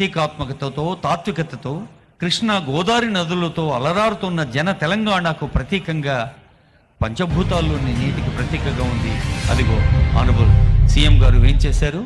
ప్రతీకాత్మకతతో తాత్వికతతో కృష్ణ గోదావరి నదులతో అలరారుతున్న జన తెలంగాణకు ప్రతీకంగా పంచభూతాల్లోని నీటికి ప్రతీకగా ఉంది. అదిగో అనుభవం సీఎం గారు ఏం చేశారు?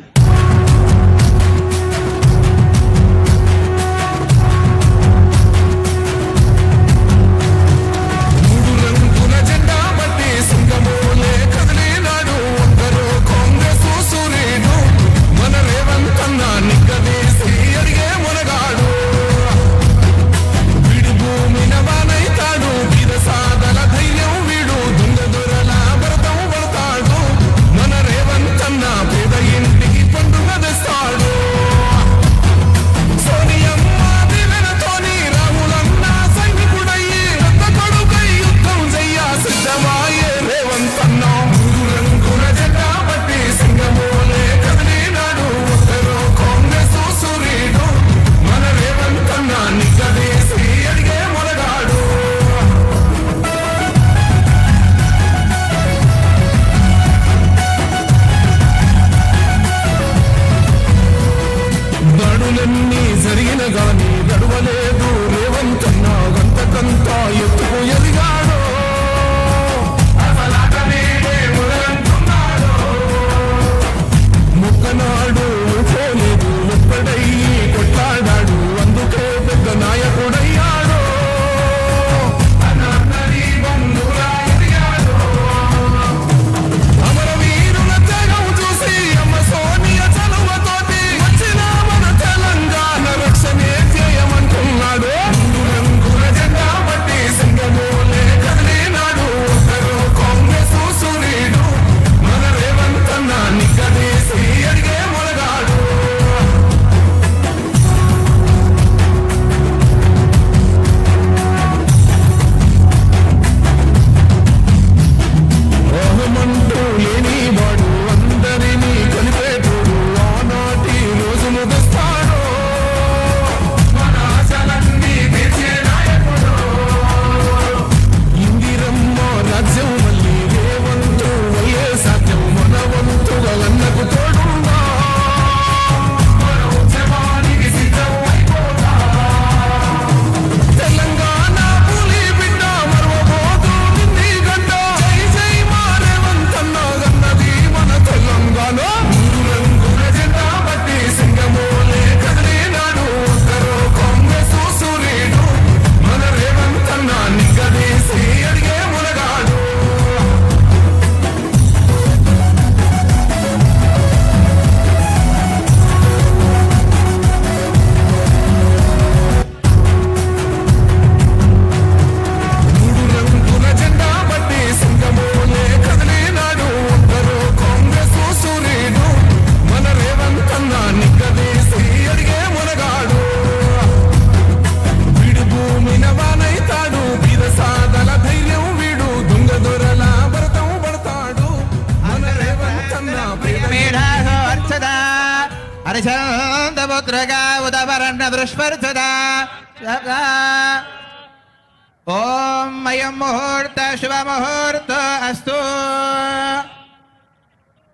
मुहूर्त शुभ मुहूर्त मुहूर्त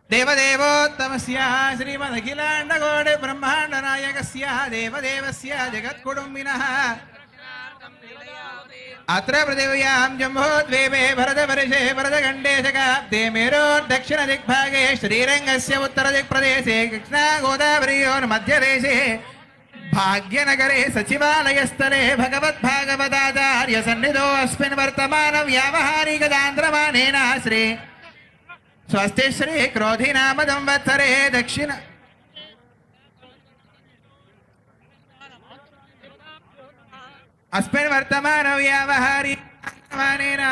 देवदेवोत्तम अस्तु। ब्रह्मांड नायक देवदेव जगत्कुटुबि अत्र पृथिव्यां जम्बोद्वीपे भरतवर्षे भरतखण्डे शकाब्दे मेरोर्दक्षिणदिग्भागे श्रीरङ्गस्य उत्तरदिक्प्रदेशे कृष्णा गोदावरी मध्यदेशे భాగ్యనగరే సచివాలయస్థలే భగవద్భాగవతాచార్య సన్నిధోస్మిన్ వర్తమానం వ్యావహారికదాంధ్రమానేన శ్రీ స్వస్తి శ్రీ క్రోధినామ సంవత్సరే దక్షిణ అస్మిన్ వర్తమాన వ్యావహారికమానేన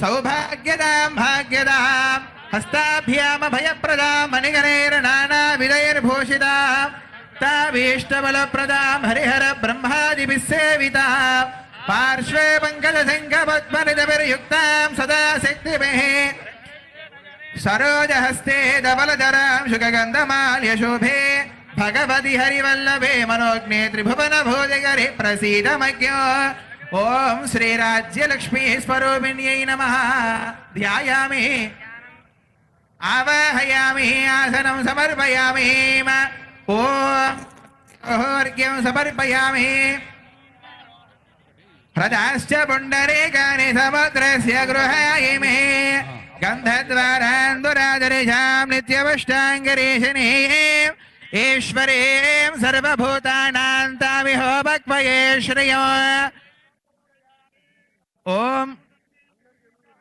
సౌభాగ్యదాం భాగ్యదాం హస్తాభ్యామ భయప్రదాం మణిగణైర్నానా విదయర్భూషితాం भक्ताभीष्टबलप्रदाम् हरिहर ब्रह्मादिभिः सेविताः पार्श्वे मङ्गलसिंहपद्मनिधभिर्युक्ताम् सदा शक्तिभिः सरोजहस्ते धबलधराम् शुकगन्धमाल्यशोभे। भगवति हरिवल्लभे मनोज्ञे त्रिभुवन भोजगरे प्रसीदमज्ञो ॐ श्रीराज्यलक्ष्मी स्वरूपिण्यै नमः। ध्यायामि। आवाहयामि, आसनं समर्पयामि। ॐ अर्घ्यं समर्पयामि? ह्रदाश्च पुण्डरीकानि समुद्रस्य गृहाय मे गन्धद्वारान्दुरादरिशां नित्यवष्टाङ्गरीशिनी ईश्वरीं सर्वभूतानां भक्वये श्रियो। ॐ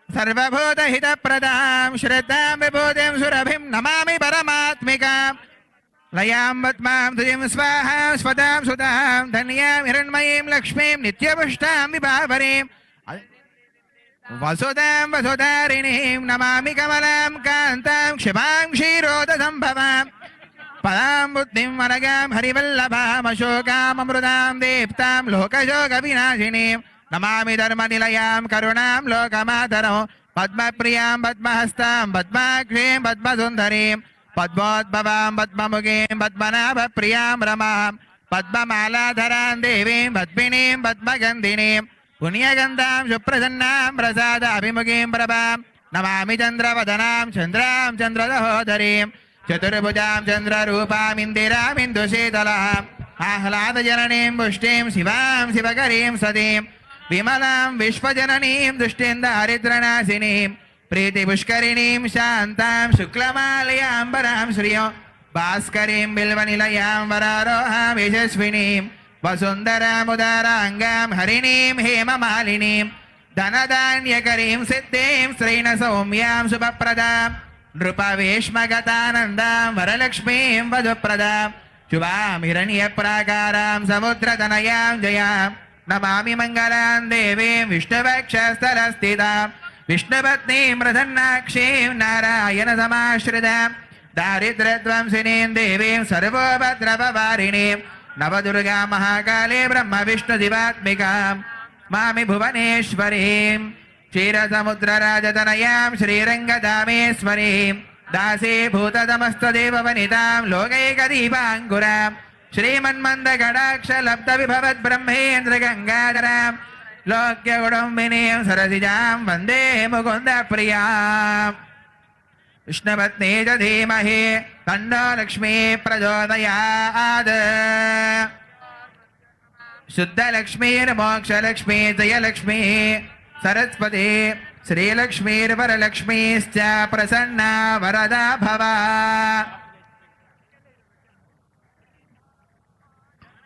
सर्वभूतहितप्रदां, श्रद्धां, विभूतिं, सुरभिं नमामि परमात्मिकाम्। लयां पद्मां तुजिं स्वाहां स्वतां सुतां धन्यां, हिरण्मयीं, लक्ष्मीं, नित्यपुष्टां, विभावरीं। वसुतां वसुधारिणीं, नमामि कमलां, कान्तां, क्षिपां, क्षीरोदसम्भवां। पदां, बुद्धिं, वरगां हरिवल्लभामशोकाममृतां दीप्तां, लोकशोकविनाशिनीं। नमामि धर्मनिलयां, करुणां, लोकमातरौ। पद्मप्रियाँ, पद्महस्तां, पद्माक्षीं, पद्मसुन्दरीं। पद्मोद्भवां, पद्ममुखीं, पद्मनाभप्रियाँ रमां, पद्ममालाधरां देवीं, पद्मिनीं, पद्मगन्धिनीं, पुण्यगन्धां, सुप्रसन्नां प्रसाद अभिमुखीं प्रभां, नमामि चन्द्रवदनां, चन्द्रां चन्द्रदहोदरीं चतुर्भुजां चन्द्ररूपामिन्दिरामिन्दुशीतलाम् आह्लादजननीं पुष्टिं, शिवां शिवकरीं सतीं, विमलां विश्वजननीं दुष्टेन्दहरिद्रनाशिनीं प्रीतिपुष्करिणीं शान्तां शुक्लमालयाम्बरां श्रियो भास्करीं बिल्वनिलयां वरारोहां यशस्विनीं वसुन्धरामुदाराङ्गां हरिणीं हेममालिनीं धनधान्यकरीं सिद्धिं श्रीणसौम्यां शुभप्रदां नृपवेश्मगतानन्दां वरलक्ष्मीं वधुप्रदां शुभां हिरण्यप्राकारां समुद्रतनयां जयां नमामि मङ्गलां देवीं विष्णुवक्षस्थलस्थितां विष्णुपत्नीं प्रसन्नाक्षीं नारायणसमाश्रितां दारिद्र्यध्वंसिनीं देवीं सर्वोपद्रववारिणीं नवदुर्गा महाकाले ब्रह्मविष्णुदिवात्मिकां मामि भुवनेश्वरीं क्षीरसमुद्रराजतनयां श्रीरङ्गदामेश्वरीं दासे भूतदमस्तदेववनितां लोकैकदीपाङ्कुरां ലോക്യഗുണംബിനിയം സരസിജാം വന്ദേ മുകുന്ദ പ്രിയാം വിഷ്ണുപത്നീ ച ധീമഹി തന്നോ ലക്ഷ്മീ പ്രചോദയാത് ശുദ്ധലക്ഷ്മീർമോക്ഷലക്ഷ്മീ ജയലക്ഷ്മീ സരസ്വതി ശ്രീലക്ഷ്മീർവരലക്ഷ്മീശ്ച പ്രസന്ന വരദ ഭവ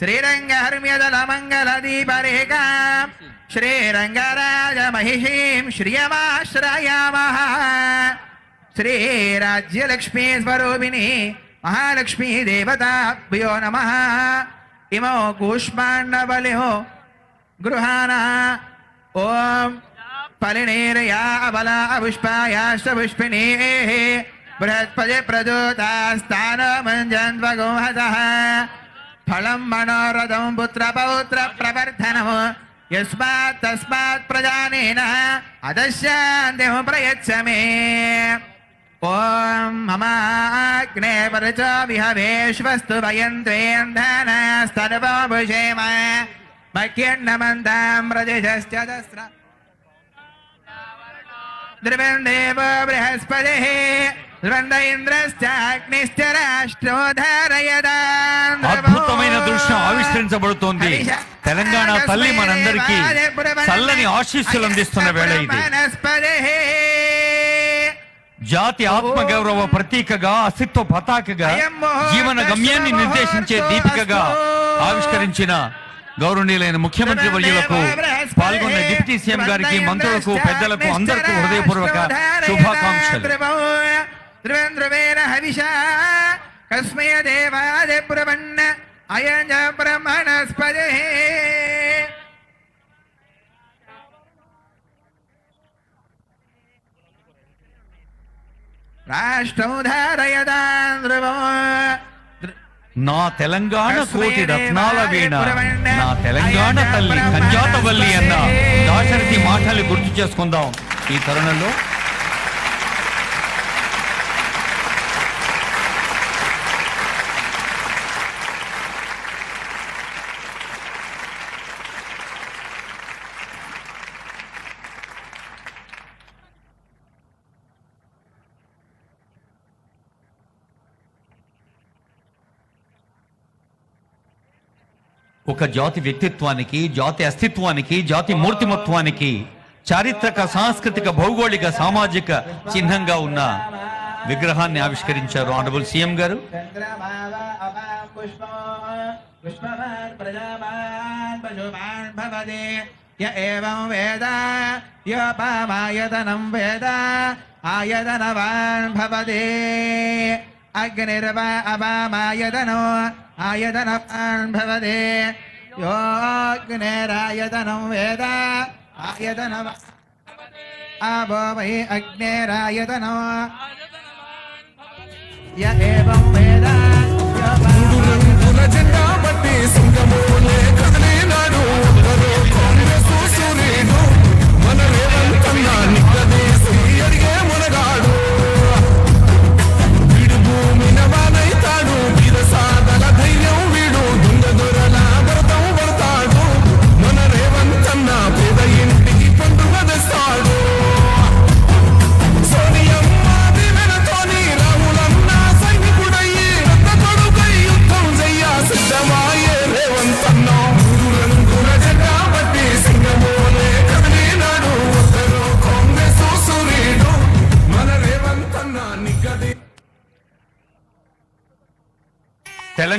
श्रीरङ्गहर्म्यदलमङ्गलदीपरेखा श्रीरङ्गराजमहिषीं श्रियमाश्रयामः। श्रीराज्यलक्ष्मी स्वरूपिणी महालक्ष्मी देवताभ्यो नमः। इमो कूष्माण्डबलिहो गृहाणः। ॐ फलिनेरया अबला पुष्पायाश्च पुष्पिणीः बृहस्पति प्रदोतास्तानमञ्जन्वगोहतः ఫలం మనోరథం పుత్ర పౌత్ర ప్రవర్ధనము యస్మాత్ తస్మాత్ ప్రజానేన అదశ్యాంతిమ ప్రయచ్చమే ఓం మమాగ్నే పరిచో విహవేశ్వస్తు భయంత్వేంధనస్తర్వభుషేమ మఖ్యన్నమంతాం ప్రజశ్చస్ర ద్రువందేవ బృహస్పతి అద్భుతమైన దృశ్యం ఆవిష్కరించబడుతోంది. తెలంగాణ తల్లి మనందరికి చల్లని ఆశీస్సులు అందిస్తున్న వేళ ఇది. జాతి ఆత్మగౌరవ ప్రతీకగా అస్తిత్వ పతాకగా జీవన గమ్యాన్ని నిర్దేశించే దీపికగా ఆవిష్కరించిన గౌరవనీయులైన ముఖ్యమంత్రి వర్యులకు పాల్గొన్న డిప్యూటీ సీఎం గారికి మంత్రులకు పెద్దలకు అందరికీ హృదయపూర్వక శుభాకాంక్షలు. ధ్రువేంద్రవేణ హవిషా కస్మయ దేవాది బ్రహ్మణ అయం బ్రహ్మణస్పదే రాష్ట్రం నా తెలంగాణ కోటి రత్నాల వీణ. నా తెలంగాణ తల్లి కంజాతవల్లి అన్న దాశరథి మాటలు గుర్తు చేసుకుందాం. ఈ తరుణంలో ఒక జాతి వ్యక్తిత్వానికి జాతి అస్తిత్వానికి జాతి మూర్తిమత్వానికి చారిత్రక సాంస్కృతిక భౌగోళిక సామాజిక చిహ్నంగా ఉన్న విగ్రహాన్ని ఆవిష్కరించారు ఆనరబుల్ సీఎం గారు చంద్రమావ అపాం పుష్పో పుష్పవాన్ వేద వేద ఆయతనవాన్ అగ్నిర్వా అపామాయతనో ఆయతనవాన్ భవతి యోగ్నేరాయతనం వేద ఆయతనవాన్ ఆభో వై అగ్నేరాయతనో య వేద మూడు జెండా బట్టి సింగమూలే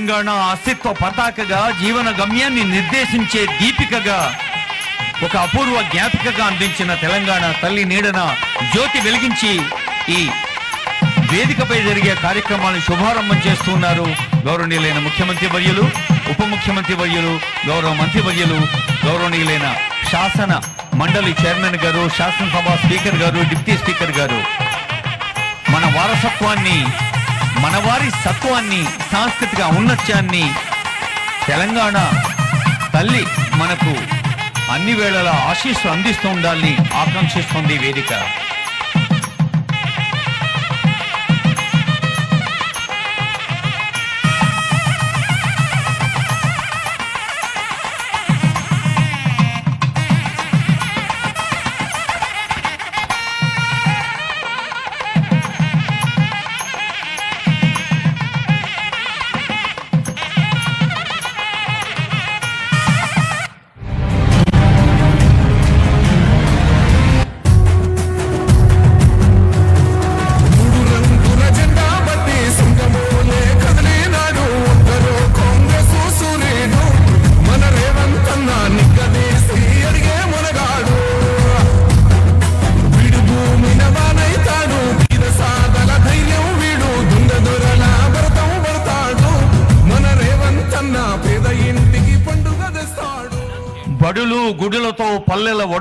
తెలంగాణ అస్తిత్వ పతాకగా జీవన గమ్యాన్ని నిర్దేశించే దీపికగా ఒక అపూర్వ జ్ఞాపికగా అందించిన తెలంగాణ తల్లి నీడన జ్యోతి వెలిగించి ఈ వేదికపై జరిగే కార్యక్రమాన్ని శుభారంభం చేస్తున్నారు గౌరవనీయులైన ముఖ్యమంత్రి వర్యులు ఉప ముఖ్యమంత్రి వర్యులు గౌరవ మంత్రి వర్యులు గౌరవనీయులైన శాసన మండలి చైర్మన్ గారు శాసనసభ స్పీకర్ గారు డిప్యూటీ స్పీకర్ గారు. మన వారసత్వాన్ని మన వారి సత్వాన్ని సాంస్కృతిక ఔన్నత్యాన్ని తెలంగాణ తల్లి మనకు అన్ని వేళలా ఆశీస్సు అందిస్తూ ఉండాలని ఆకాంక్షిస్తోంది వేదిక.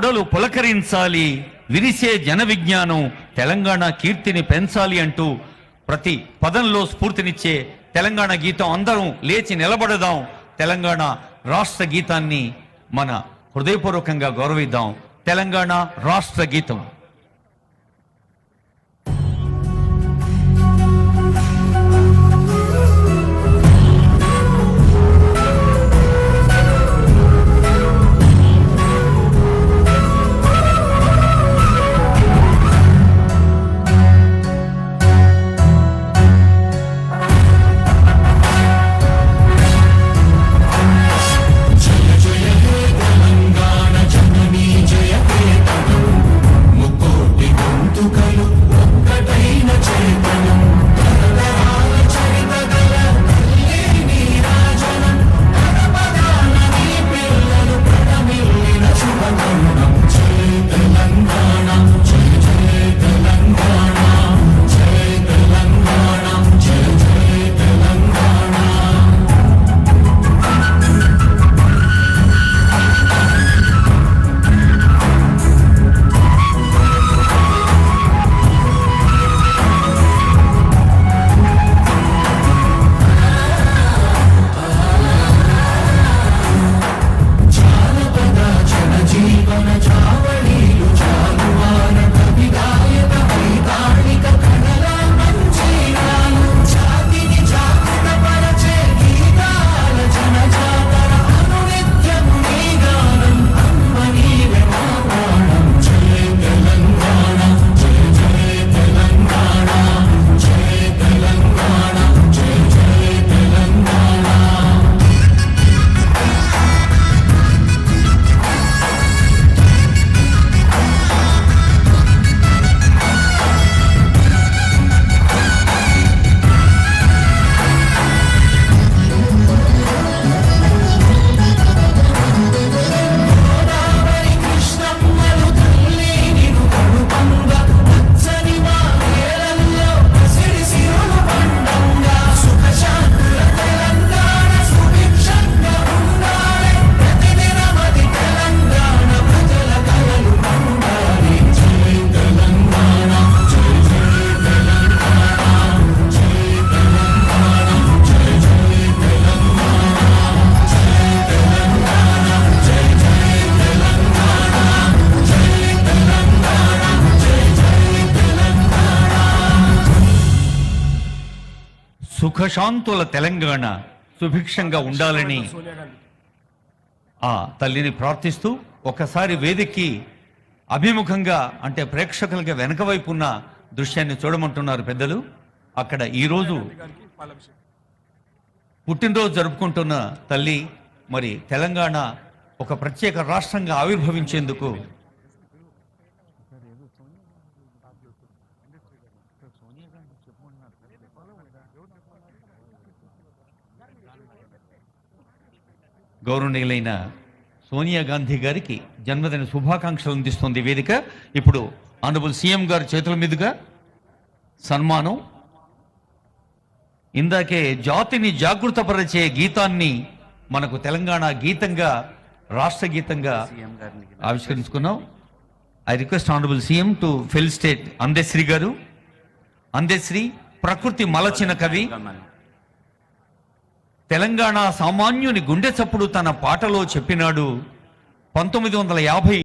పల్లెల పులకరించాలి. విరిసే జన విజ్ఞానం తెలంగాణ కీర్తిని పెంచాలి అంటూ ప్రతి పదంలో స్ఫూర్తినిచ్చే తెలంగాణ గీతం అందరం లేచి నిలబడదాం. తెలంగాణ రాష్ట్ర గీతాన్ని మన హృదయపూర్వకంగా గౌరవిద్దాం. తెలంగాణ రాష్ట్ర గీతం. సుఖశాంతుల తెలంగాణ సుభిక్షంగా ఉండాలని ఆ తల్లిని ప్రార్థిస్తూ ఒకసారి వేదికకి అభిముఖంగా అంటే ప్రేక్షకులకి వెనక వైపు ఉన్న దృశ్యాన్ని చూడమంటున్నారు పెద్దలు. అక్కడ ఈరోజు పుట్టినరోజు జరుపుకుంటున్న తల్లి మరి తెలంగాణ ఒక ప్రత్యేక రాష్ట్రంగా ఆవిర్భవించేందుకు గౌరవనీయులైన సోనియా గాంధీ గారికి జన్మదిన శుభాకాంక్షలు అందిస్తుంది వేదిక. ఇప్పుడు ఆనరబుల్ సీఎం గారి చేతుల మీదుగా సన్మానం. ఇందాకే జాతిని జాగృతపరిచే గీతాన్ని మనకు తెలంగాణ గీతంగా రాష్ట్ర గీతంగా ఆవిష్కరించుకున్నాం. I request honourable CM to fill state. Andesri గారు. అందశ్రీ ప్రకృతి మలచిన కవి. తెలంగాణ సామాన్యుని గుండె చప్పుడు తన పాటలో చెప్పినాడు. పంతొమ్మిది వందల యాభై